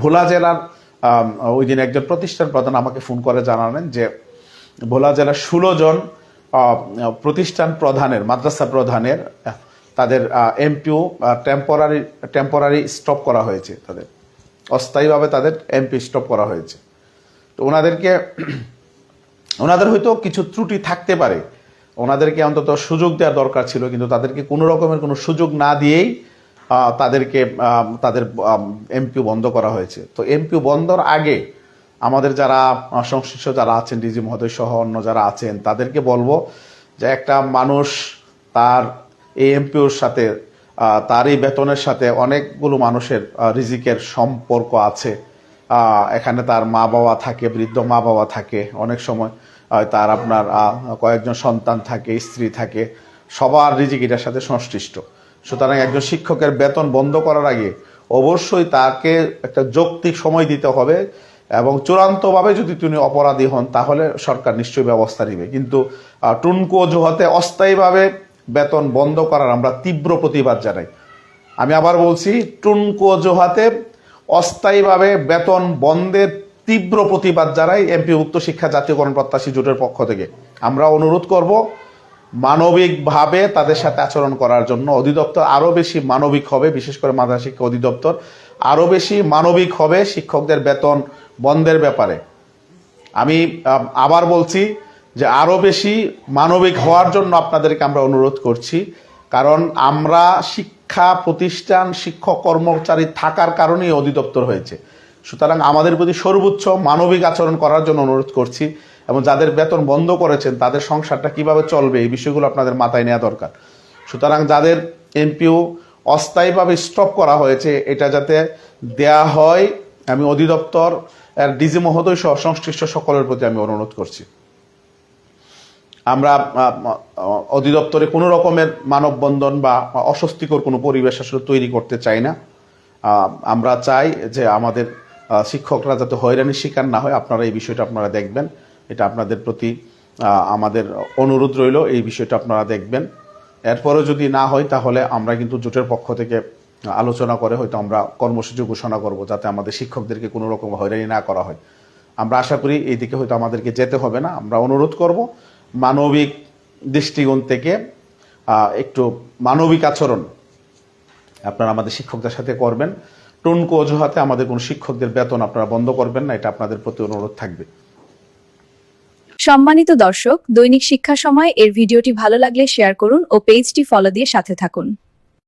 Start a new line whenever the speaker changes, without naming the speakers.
ভোলা জেলার ওই দিন একজন প্রতিষ্ঠান প্রধান আমাকে ফোন করে জানালেন যে ভোলা জেলার ষোলো জন প্রতিষ্ঠান প্রধানের, মাদ্রাসা প্রধানের, তাদের এমপিও টেম্পোরারি টেম্পোরারি স্টপ করা হয়েছে তাদের। অস্থায়ীভাবে তাদের এমপি স্টপ করা হয়েছে। তো ওনাদেরকে, ওনাদের হয়তো কিছু ত্রুটি থাকতে পারে। ওনাদেরকে অন্তত সুযোগ দেওয়ার দরকার ছিল, কিন্তু তাদেরকে কোনো রকমের কোনো সুযোগ না দিয়েই তাদেরকে তাদের এমপিও বন্ধ করা হয়েছে। তো এমপিও বন্ধর আগে আমাদের যারা সংশ্লিষ্ট যারা আছেন, ডিজি মহোদয় সহ অন্য যারা আছেন, তাদেরকে বলব যে একটা মানুষ তার এই এমপিওর সাথে তার এই বেতনের সাথে অনেকগুলো মানুষের রিজিকের সম্পর্ক আছে। এখানে তার মা বাবা থাকে, বৃদ্ধ মা বাবা থাকে অনেক সময়। তার আপনার কয়েকজন সন্তান থাকে, স্ত্রী থাকে। সবার রিজিক এটার সাথে সংশ্লিষ্ট। সুতরাং একজন শিক্ষকের বেতন বন্ধ করার আগে অবশ্যই তাকে একটা যৌক্তিক সময় দিতে হবে এবং চূড়ান্তভাবে যদি তিনি অপরাধী হন, তাহলে সরকার নিশ্চয়ই ব্যবস্থা নেবে। কিন্তু টুনকো অজুহাতে অস্থায়ীভাবে বেতন বন্ধ করার আমরা তীব্র প্রতিবাদ জানাই। আমি আবার বলছি, টুনকো অজুহাতে অস্থায়ীভাবে বেতন বন্ধের তীব্র প্রতিবাদ জানাই এমপি উচ্চ শিক্ষা জাতীয়করণ প্রত্যাশী জোটের পক্ষ থেকে। আমরা অনুরোধ করব মানবিকভাবে তাদের সাথে আচরণ করার জন্য অধিদপ্তর আরও বেশি মানবিক হবে, বিশেষ করে মাদ্রাসা শিক্ষা অধিদপ্তর আরও বেশি মানবিক হবে শিক্ষকদের বেতন বন্ধের ব্যাপারে। আমি, আবার বলছি যে আরও বেশি মানবিক হওয়ার জন্য আপনাদেরকে আমরা অনুরোধ করছি, কারণ আমরা শিক্ষা প্রতিষ্ঠান, শিক্ষক কর্মচারী থাকার কারণেই অধিদপ্তর হয়েছে। সুতরাং আমাদের প্রতি সর্বোচ্চ মানবিক আচরণ করার জন্য অনুরোধ করছি। এবং যাদের বেতন বন্ধ করেছেন, তাদের সংসারটা কীভাবে চলবে এই বিষয়গুলো আপনাদের মাথায় নেওয়া দরকার। সুতরাং যাদের এমপিও অস্থায়ীভাবে স্টপ করা হয়েছে, এটা যাতে দেয়া হয়, আমি অধিদপ্তর এর ডিজি মহোদয় সহ সংশ্লিষ্ট সকলের প্রতি আমি অনুরোধ করছি। আমরা অধিদপ্তরে কোনো রকমের মানববন্ধন বা অস্বস্তিকর কোনো পরিবেশ আসলে তৈরি করতে চাই না। আমরা চাই যে আমাদের শিক্ষকরা যাতে হয়রানির শিকার না হয়, আপনারা এই বিষয়টা আপনারা দেখবেন। এটা আপনাদের প্রতি আমাদের অনুরোধ রইল, এই বিষয়টা আপনারা দেখবেন। এরপরেও যদি না হয়, তাহলে আমরা কিন্তু জোটের পক্ষ থেকে আলোচনা করে হয়তো আমরা কর্মসূচি ঘোষণা করব, যাতে আমাদের শিক্ষকদেরকে কোনো রকম হয়রানি না করা হয়। আমরা আশা করি এই দিকে হয়তো আমাদেরকে যেতে হবে না। আমরা অনুরোধ করব, মানবিক দৃষ্টিকোণ থেকে একটু মানবিক আচরণ আপনারা আমাদের শিক্ষকদের সাথে করবেন। টুনকো অজুহাতে আমাদের কোনো শিক্ষকদের বেতন আপনারা বন্ধ করবেন না, এটা আপনাদের প্রতি অনুরোধ থাকবে।
সম্মানিত দর্শক, দৈনিক শিক্ষা সময় এর ভিডিওটি ভালো লাগলে শেয়ার করুন ও পেজটি ফলো দিয়ে সাথে থাকুন।